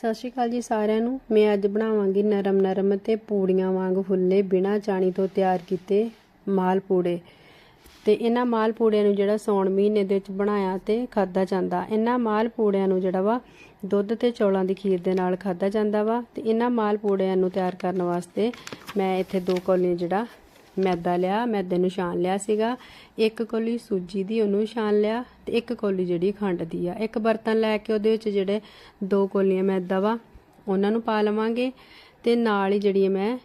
ਸਤਿ ਸ਼੍ਰੀ ਅਕਾਲ ਜੀ ਸਾਰਿਆਂ ਨੂੰ। ਮੈਂ ਅੱਜ ਬਣਾਵਾਂਗੀ ਨਰਮ ਨਰਮ ਤੇ ਪੂੜੀਆਂ ਵਾਂਗ ਫੁੱਲੇ ਬਿਨਾ ਚਾਣੀ ਤੋਂ ਤਿਆਰ ਕੀਤੇ ਮਾਲ ਪੂੜੇ। ਤੇ ਇਹਨਾਂ ਮਾਲ ਪੂੜਿਆਂ ਨੂੰ ਜਿਹੜਾ ਸੌਣ ਮਹੀਨੇ ਦੇ ਵਿੱਚ ਬਣਾਇਆ ਤੇ ਖਾਦਾ ਜਾਂਦਾ। ਇਹਨਾਂ ਮਾਲ ਪੂੜਿਆਂ ਨੂੰ ਜਿਹੜਾ ਵਾ, ਦੁੱਧ ਤੇ ਚੌਲਾਂ ਦੀ ਖੀਰ ਦੇ ਨਾਲ ਖਾਦਾ ਜਾਂਦਾ ਵਾ। ਤੇ ਇਹਨਾਂ ਮਾਲ ਪੂੜਿਆਂ ਨੂੰ ਤਿਆਰ ਕਰਨ ਵਾਸਤੇ ਮੈਂ ਇੱਥੇ ਦੋ ਕੌਲੀਆਂ ਜਿਹੜਾ ਮੈਦਾ ਲਿਆ, ਮੈਦੇ ਨੂੰ ਛਾਣ ਲਿਆ ਸੀਗਾ। ਇੱਕ ਕੋਲੀ ਸੂਜੀ ਦੀ, ਉਹਨੂੰ ਛਾਣ ਲਿਆ ਤੇ ਇੱਕ ਕੋਲੀ ਜਿਹੜੀ ਖੰਡ ਦੀ ਆ। ਇੱਕ ਬਰਤਨ ਲੈ ਕੇ ਉਹਦੇ ਵਿੱਚ ਜਿਹੜੇ ਦੋ ਕੋਲੀਆਂ ਮੈਦਾ ਵਾ, ਉਹਨਾਂ ਨੂੰ ਪਾ ਲਵਾਂਗੇ ਤੇ ਨਾਲ ਹੀ ਜਿਹੜੀ ਮੈਂ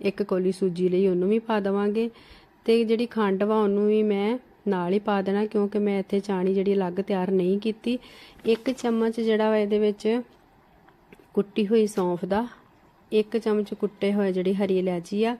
ਇੱਕ ਕੋਲੀ ਸੂਜੀ ਲਈ ਉਹਨੂੰ ਵੀ ਪਾ ਦਵਾਂਗੇ ਤੇ ਜਿਹੜੀ ਖੰਡ ਵਾ, ਉਹਨੂੰ ਵੀ ਮੈਂ ਨਾਲ ਹੀ ਪਾ ਦੇਣਾ ਕਿਉਂਕਿ ਮੈਂ ਇੱਥੇ ਚਾਣੀ ਜਿਹੜੀ ਅਲੱਗ ਤਿਆਰ ਨਹੀਂ ਕੀਤੀ। ਇੱਕ ਚਮਚ ਜਿਹੜਾ ਵਾ ਇਹਦੇ ਵਿੱਚ ਕੁੱਟੀ ਹੋਈ ਸੌਂਫ ਦਾ, ਇੱਕ ਚਮਚ ਕੁੱਟੇ ਹੋਏ ਜਿਹੜੀ ਹਰੀ ਇਲਾਇਚੀ ਆ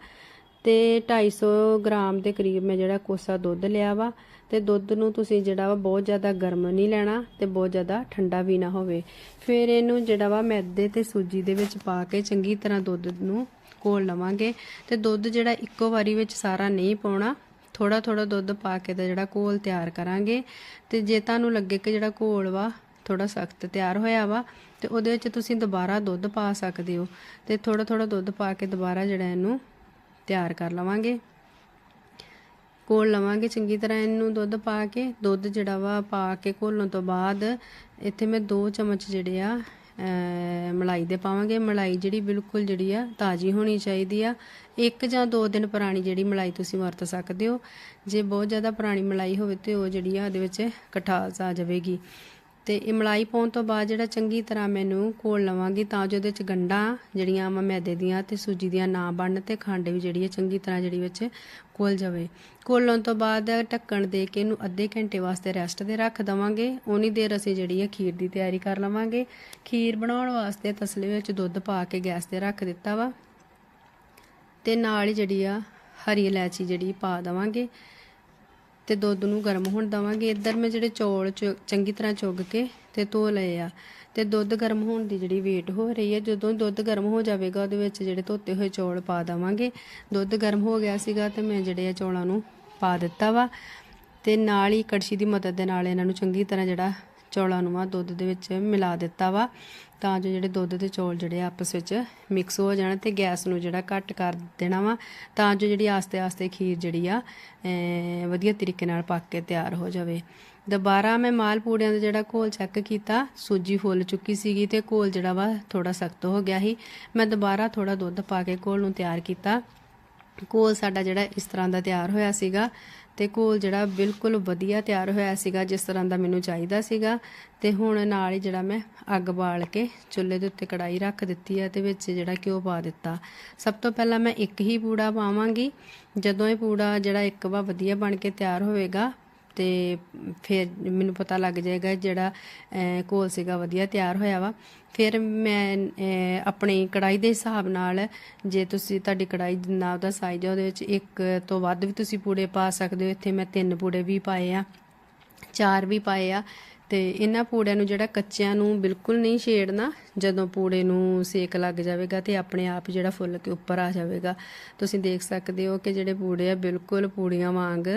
ਤੇ 250 ਗ੍ਰਾਮ ਦੇ ਕਰੀਬ ਮੈਂ ਜਿਹੜਾ ਕੋਸਾ ਦੁੱਧ ਲਿਆ ਵਾ, ਤੇ ਦੁੱਧ ਨੂੰ ਤੁਸੀਂ ਜਿਹੜਾ ਵਾ ਬਹੁਤ ਜ਼ਿਆਦਾ ਗਰਮ ਨਹੀਂ ਲੈਣਾ ਤੇ ਬਹੁਤ ਜ਼ਿਆਦਾ ਠੰਡਾ ਵੀ ਨਾ ਹੋਵੇ। ਫਿਰ ਇਹਨੂੰ ਜਿਹੜਾ ਵਾ ਮੈਦੇ ਤੇ ਸੂਜੀ ਦੇ ਵਿੱਚ ਪਾ ਕੇ ਚੰਗੀ ਤਰ੍ਹਾਂ ਦੁੱਧ ਨੂੰ ਘੋਲ ਲਵਾਂਗੇ ਤੇ ਦੁੱਧ ਜਿਹੜਾ ਇੱਕੋ ਵਾਰੀ ਵਿੱਚ ਸਾਰਾ ਨਹੀਂ ਪਾਉਣਾ ਥੋੜਾ ਥੋੜਾ ਦੁੱਧ ਪਾ ਕੇ ਤਾਂ ਜਿਹੜਾ ਘੋਲ ਤਿਆਰ ਕਰਾਂਗੇ। ਤੇ ਜੇ ਤੁਹਾਨੂੰ ਲੱਗੇ ਕਿ ਜਿਹੜਾ ਘੋਲ ਵਾ ਥੋੜਾ ਸਖਤ ਤਿਆਰ ਹੋਇਆ ਵਾ, ਤੇ ਉਹਦੇ ਵਿੱਚ ਤੁਸੀਂ ਦੁਬਾਰਾ ਦੁੱਧ ਪਾ ਸਕਦੇ ਹੋ। ਤੇ ਥੋੜਾ ਥੋੜਾ ਦੁੱਧ ਪਾ ਕੇ ਦੁਬਾਰਾ ਜਿਹੜਾ ਇਹਨੂੰ ਤਿਆਰ ਕਰ ਲਵਾਂਗੇ। ਕੋਲ ਲਵਾਂਗੇ ਚੰਗੀ ਤਰ੍ਹਾਂ ਇਹਨੂੰ ਦੁੱਧ ਪਾ ਕੇ। ਦੁੱਧ ਜਿਹੜਾ ਵਾ ਪਾ ਕੇ ਘੋਲਣ ਤੋਂ ਬਾਅਦ ਇੱਥੇ ਮੈਂ 2 ਚਮਚ ਜਿਹੜੇ ਆ ਮਲਾਈ ਦੇ ਪਾਵਾਂਗੇ। ਮਲਾਈ ਜਿਹੜੀ ਬਿਲਕੁਲ ਜਿਹੜੀ ਆ ਤਾਜ਼ੀ ਹੋਣੀ ਚਾਹੀਦੀ ਆ। ਇੱਕ ਜਾਂ ਦੋ ਦਿਨ ਪੁਰਾਣੀ ਜਿਹੜੀ ਮਲਾਈ ਤੁਸੀਂ ਵਰਤ ਸਕਦੇ ਹੋ। ਜੇ ਬਹੁਤ ਜ਼ਿਆਦਾ ਪੁਰਾਣੀ ਮਲਾਈ ਹੋਵੇ ਤੇ ਉਹ ਜਿਹੜੀ ਆ ਉਹਦੇ ਵਿੱਚ ਕਠਾਸ ਆ ਜਾਵੇਗੀ। ਤੇ ਇਹ ਮਲਾਈ ਪਾਉਣ ਤੋਂ ਬਾਅਦ ਜਿਹੜਾ ਚੰਗੀ ਤਰ੍ਹਾਂ ਮੈਨੂੰ ਘੋਲ ਲਵਾਂਗੀ, ਤਾਂ ਜੋ ਉਹਦੇ ਵਿੱਚ ਗੰਢਾਂ ਜਿਹੜੀਆਂ ਵਾ ਮੈਦੇ ਦੀਆਂ ਤੇ ਸੂਜੀ ਦੀਆਂ ਨਾ ਬਣਨ ਤੇ ਖੰਡ ਵੀ ਜਿਹੜੀ ਹੈ ਚੰਗੀ ਤਰ੍ਹਾਂ ਜਿਹੜੀ ਵਿੱਚ ਘੋਲ ਜਾਵੇ। ਘੋਲਣ ਤੋਂ ਬਾਅਦ ਢੱਕਣ ਦੇ ਕੇ ਇਹਨੂੰ ਅੱਧੇ ਘੰਟੇ ਵਾਸਤੇ ਰੈਸਟ ਤੇ ਰੱਖ ਦਵਾਂਗੇ। ਉਨੀ ਦੇਰ ਅਸੀਂ ਜਿਹੜੀ ਹੈ ਖੀਰ ਦੀ ਤਿਆਰੀ ਕਰ ਲਵਾਂਗੇ। ਖੀਰ ਬਣਾਉਣ ਵਾਸਤੇ ਤਸਲੇ ਵਿੱਚ ਦੁੱਧ ਪਾ ਕੇ ਗੈਸ ਤੇ ਰੱਖ ਦਿੱਤਾ ਵਾ ਤੇ ਨਾਲ ਹੀ ਜਿਹੜੀ ਆ ਹਰੀ ਇਲਾਇਚੀ ਜਿਹੜੀ ਪਾ ਦਵਾਂਗੇ। ਤੇ ਦੁੱਧ ਨੂੰ ਗਰਮ ਹੋਣ ਦਵਾਂਗੇ। ਇੱਧਰ ਮੈਂ ਜਿਹੜੇ ਚੌਲ ਚ- ਚੰਗੀ ਤਰ੍ਹਾਂ ਚੁੱਗ ਕੇ ਤੇ ਧੋ ਲਏ ਆ। ਤੇ ਦੁੱਧ ਗਰਮ ਹੋਣ ਦੀ ਜਿਹੜੀ ਵੇਟ ਹੋ ਰਹੀ ਹੈ ਜਦੋਂ ਦੁੱਧ ਗਰਮ ਹੋ ਜਾਵੇਗਾ, ਉਹਦੇ ਵਿੱਚ ਜਿਹੜੇ ਧੋਤੇ ਹੋਏ ਚੌਲ ਪਾ ਦਵਾਂਗੇ। ਦੁੱਧ ਗਰਮ ਹੋ ਗਿਆ ਸੀਗਾ ਤੇ ਮੈਂ ਜਿਹੜੇ ਆ ਚੌਲਾਂ ਨੂੰ ਪਾ ਦਿੱਤਾ ਵਾ। ਤੇ ਨਾਲ ਹੀ ਕੜਛੀ ਦੀ ਮਦਦ ਦੇ ਨਾਲ ਇਹਨਾਂ ਨੂੰ ਚੰਗੀ ਤਰ੍ਹਾਂ ਜਿਹੜਾ ਚੌਲਾਂ ਨੂੰ ਆ ਦੁੱਧ ਦੇ ਵਿੱਚ ਮਿਲਾ ਦਿੱਤਾ ਵਾ। ਤਾਂ ਜੋ ਜਿਹੜੇ ਦੁੱਧ ਤੇ ਚੌਲ ਜਿਹੜੇ ਆ ਆਪਸ ਵਿੱਚ ਮਿਕਸ ਹੋ ਜਾਣ ਤੇ ਗੈਸ ਨੂੰ ਜਿਹੜਾ ਘੱਟ ਕਰ ਦੇਣਾ ਵਾ। ਤਾਂ ਜੋ ਜਿਹੜੀ ਆਸਤੇ-ਆਸਤੇ ਖੀਰ ਜਿਹੜੀ ਆ ਵਧੀਆ ਤਰੀਕੇ ਨਾਲ ਪੱਕ ਕੇ ਤਿਆਰ ਹੋ ਜਾਵੇ। ਦੁਬਾਰਾ ਮੈਂ ਮਾਲ ਪੂੜਿਆਂ ਦਾ ਜਿਹੜਾ ਘੋਲ ਚੈੱਕ ਕੀਤਾ, ਸੂਜੀ ਫੁੱਲ ਚੁੱਕੀ ਸੀਗੀ ਤੇ ਘੋਲ ਜਿਹੜਾ ਵਾ ਥੋੜਾ ਸਖਤ ਹੋ ਗਿਆ ਸੀ। ਮੈਂ ਦੁਬਾਰਾ ਥੋੜਾ ਦੁੱਧ ਪਾ ਕੇ ਘੋਲ ਨੂੰ ਤਿਆਰ ਕੀਤਾ। ਘੋਲ ਸਾਡਾ ਜਿਹੜਾ ਇਸ ਤਰ੍ਹਾਂ ਦਾ ਤਿਆਰ ਹੋਇਆ ਸੀਗਾ ਤੇ ਘੋਲ ਜਿਹੜਾ ਬਿਲਕੁਲ ਵਧੀਆ ਤਿਆਰ ਹੋਇਆ ਸੀਗਾ, ਜਿਸ ਤਰ੍ਹਾਂ ਦਾ ਮੈਨੂੰ ਚਾਹੀਦਾ ਸੀਗਾ। ਤੇ ਹੁਣ ਨਾਲ ਹੀ ਜਿਹੜਾ ਮੈਂ ਅੱਗ ਬਾਲ ਕੇ ਚੁੱਲ੍ਹੇ ਦੇ ਉੱਤੇ ਕੜਾਈ ਰੱਖ ਦਿੱਤੀ ਹੈ ਤੇ ਵਿੱਚ ਜਿਹੜਾ ਘਿਓ ਪਾ ਦਿੱਤਾ। ਸਭ ਤੋਂ ਪਹਿਲਾਂ ਮੈਂ ਇੱਕ ਹੀ ਪੂੜਾ ਪਾਵਾਂਗੀ। ਜਦੋਂ ਇਹ ਪੂੜਾ ਜਿਹੜਾ ਇੱਕ ਵਾਰ ਵਧੀਆ ਬਣ ਕੇ ਤਿਆਰ ਹੋਵੇਗਾ ਤੇ ਫਿਰ ਮੈਨੂੰ ਪਤਾ ਲੱਗ ਜਾਏਗਾ ਜਿਹੜਾ ਅਹ, ਘੋਲ ਸੀਗਾ ਵਧੀਆ ਤਿਆਰ ਹੋਇਆ ਵਾ। ਫਿਰ ਮੈਂ ਆਪਣੀ ਕੜਾਈ ਦੇ ਹਿਸਾਬ ਨਾਲ ਜੇ ਤੁਸੀਂ ਤੁਹਾਡੀ ਕੜਾਈ ਜਿੰਨਾ ਉਹਦਾ ਸਾਈਜ਼ ਆ ਉਹਦੇ ਵਿੱਚ ਇੱਕ ਤੋਂ ਵੱਧ ਵੀ ਤੁਸੀਂ ਪੂੜੇ ਪਾ ਸਕਦੇ ਹੋ। ਇੱਥੇ ਮੈਂ ਤਿੰਨ ਪੂੜੇ ਵੀ ਪਾਏ ਆ ਚਾਰ ਵੀ ਪਾਏ ਆ ਤੇ ਇਹਨਾਂ ਪੂੜਿਆਂ ਨੂੰ ਜਿਹੜਾ ਕੱਚਿਆਂ ਨੂੰ ਬਿਲਕੁਲ ਨਹੀਂ ਛੇੜਨਾ, ਜਦੋਂ ਪੂੜੇ ਨੂੰ ਸੇਕ ਲੱਗ ਜਾਵੇਗਾ ਤੇ ਆਪਣੇ ਆਪ ਜਿਹੜਾ ਫੁੱਲ ਕੇ ਉੱਪਰ ਆ ਜਾਵੇਗਾ। ਤੁਸੀਂ ਦੇਖ ਸਕਦੇ ਹੋ ਕਿ ਜਿਹੜੇ ਪੂੜੇ ਆ, ਬਿਲਕੁਲ ਪੂੜੀਆਂ ਵਾਂਗ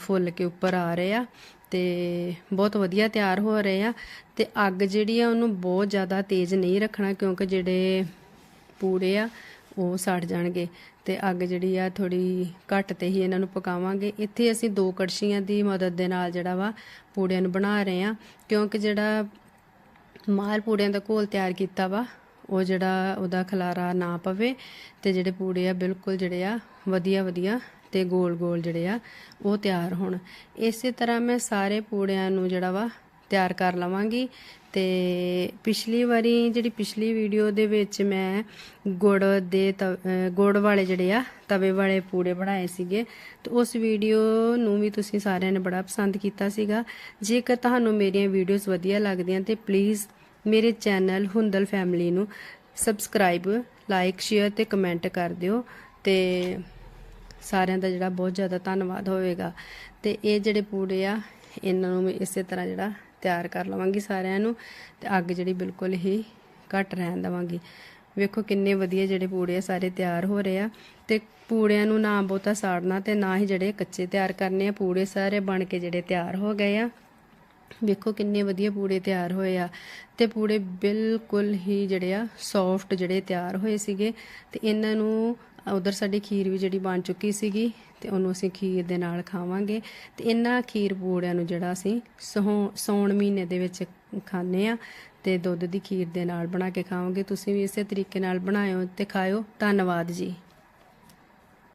ਫੁੱਲ ਕੇ ਉੱਪਰ ਆ ਰਹੇ ਆ ਤੇ ਬਹੁਤ ਵਧੀਆ ਤਿਆਰ ਹੋ ਰਹੇ ਆ ਤੇ ਅੱਗ ਜਿਹੜੀ ਆ, ਉਹਨੂੰ ਬਹੁਤ ਜ਼ਿਆਦਾ ਤੇਜ਼ ਨਹੀਂ ਰੱਖਣਾ ਕਿਉਂਕਿ ਜਿਹੜੇ ਪੂੜੇ ਆ, ਉਹ ਸੜ ਜਾਣਗੇ। ਤੇ ਅੱਗ ਜਿਹੜੀ ਆ ਥੋੜੀ ਘੱਟ ਤੇ ਹੀ ਇਹਨਾਂ ਨੂੰ ਪਕਾਵਾਂਗੇ। ਇੱਥੇ ਅਸੀਂ ਦੋ ਕੜਛੀਆਂ ਦੀ ਮਦਦ ਦੇ ਨਾਲ ਜਿਹੜਾ ਵਾ ਪੂੜਿਆਂ ਨੂੰ ਬਣਾ ਰਹੇ ਆ ਕਿਉਂਕਿ ਜਿਹੜਾ ਮਾਲ ਪੂੜਿਆਂ ਦਾ ਘੋਲ ਤਿਆਰ ਕੀਤਾ ਵਾ, ਉਹ ਜਿਹੜਾ ਉਹਦਾ ਖਲਾਰਾ ਨਾ ਪਵੇ ਤੇ ਜਿਹੜੇ ਪੂੜੇ ਆ ਬਿਲਕੁਲ ਜਿਹੜੇ ਆ ਵਧੀਆ ਵਧੀਆ ਤੇ ਗੋਲ ਗੋਲ ਜਿਹੜੇ ਆ ਉਹ ਤਿਆਰ ਹੋਣ। ਇਸੇ ਤਰ੍ਹਾਂ ਮੈਂ ਸਾਰੇ ਪੂੜਿਆਂ ਨੂੰ ਜਿਹੜਾ ਵਾ ਤਿਆਰ ਕਰ ਲਵਾਂਗੀ। ਤੇ ਪਿਛਲੀ ਵਾਰੀ ਜਿਹੜੀ ਪਿਛਲੀ ਵੀਡੀਓ ਦੇ ਵਿੱਚ ਮੈਂ ਗੁੜ ਦੇ ਤ- ਗੁੜ ਵਾਲੇ ਜਿਹੜੇ ਆ, ਤਵੇ ਵਾਲੇ ਪੂੜੇ ਬਣਾਏ ਸੀਗੇ। ਤੇ ਉਸ ਵੀਡੀਓ ਨੂੰ ਵੀ ਤੁਸੀਂ ਸਾਰਿਆਂ ਨੇ ਬੜਾ ਪਸੰਦ ਕੀਤਾ ਸੀਗਾ। ਜੇਕਰ ਤੁਹਾਨੂੰ ਮੇਰੀਆਂ ਵੀਡੀਓਜ਼ ਵਧੀਆ ਲੱਗਦੀਆਂ ਤੇ ਪਲੀਜ਼ ਮੇਰੇ ਚੈਨਲ ਹੁੰਦਲ ਫੈਮਿਲੀ ਨੂੰ ਸਬਸਕ੍ਰਾਈਬ ਲਾਈਕ ਸ਼ੇਅਰ ਤੇ ਕਮੈਂਟ ਕਰ ਦਿਓ। ਤੇ ਸਾਰਿਆਂ ਦਾ ਜਿਹੜਾ ਬਹੁਤ ਜ਼ਿਆਦਾ ਧੰਨਵਾਦ ਹੋਵੇਗਾ। ਤੇ ਇਹ ਜਿਹੜੇ ਪੂੜੇ ਆ, ਇਹਨਾਂ ਨੂੰ ਮੈਂ ਇਸੇ ਤਰ੍ਹਾਂ ਜਿਹੜਾ ਤਿਆਰ ਕਰ ਲਵਾਂਗੀ ਸਾਰਿਆਂ ਨੂੰ ਤੇ ਅੱਗ ਜਿਹੜੀ ਬਿਲਕੁਲ ਹੀ ਘੱਟ ਰਹਿਣ ਦੇਵਾਂਗੀ। ਵੇਖੋ ਕਿੰਨੇ ਵਧੀਆ ਜਿਹੜੇ ਪੂੜੇ ਆ, ਸਾਰੇ ਤਿਆਰ ਹੋ ਰਹੇ ਆ ਤੇ ਪੂੜਿਆਂ ਨੂੰ ਨਾ ਬਹੁਤਾ ਸਾੜਨਾ ਤੇ ਨਾ ਹੀ ਜਿਹੜੇ ਕੱਚੇ ਤਿਆਰ ਕਰਨੇ ਆ, ਪੂੜੇ ਸਾਰੇ ਬਣ ਕੇ ਜਿਹੜੇ ਤਿਆਰ ਹੋ ਗਏ ਆ। ਵੇਖੋ ਕਿੰਨੇ ਵਧੀਆ ਪੂੜੇ ਤਿਆਰ ਹੋਏ ਆ ਤੇ ਪੂੜੇ ਬਿਲਕੁਲ ਹੀ ਜਿਹੜੇ ਆ ਸੌਫਟ ਜਿਹੜੇ ਤਿਆਰ ਹੋਏ ਸੀਗੇ ਤੇ ਇਹਨਾਂ ਨੂੰ ਉਧਰ ਸਾਡੀ ਖੀਰ ਵੀ ਜਿਹੜੀ ਬਣ ਚੁੱਕੀ ਸੀਗੀ ਤੇ ਉਹਨੂੰ ਅਸੀਂ ਖੀਰ ਦੇ ਨਾਲ ਖਾਵਾਂਗੇ। ਤੇ ਇਹਨਾਂ ਖੀਰ ਪੂੜਿਆਂ ਨੂੰ ਜਿਹੜਾ ਅਸੀਂ ਸੌ- ਸੌਣ ਮਹੀਨੇ ਦੇ ਵਿੱਚ ਖਾਂਦੇ ਆ ਤੇ ਦੁੱਧ ਦੀ ਖੀਰ ਦੇ ਨਾਲ ਬਣਾ ਕੇ ਖਾਵਾਂਗੇ। ਤੁਸੀਂ ਵੀ ਇਸੇ ਤਰੀਕੇ ਨਾਲ ਬਣਾਇਓ ਤੇ ਖਾਇਓ। ਧੰਨਵਾਦ ਜੀ।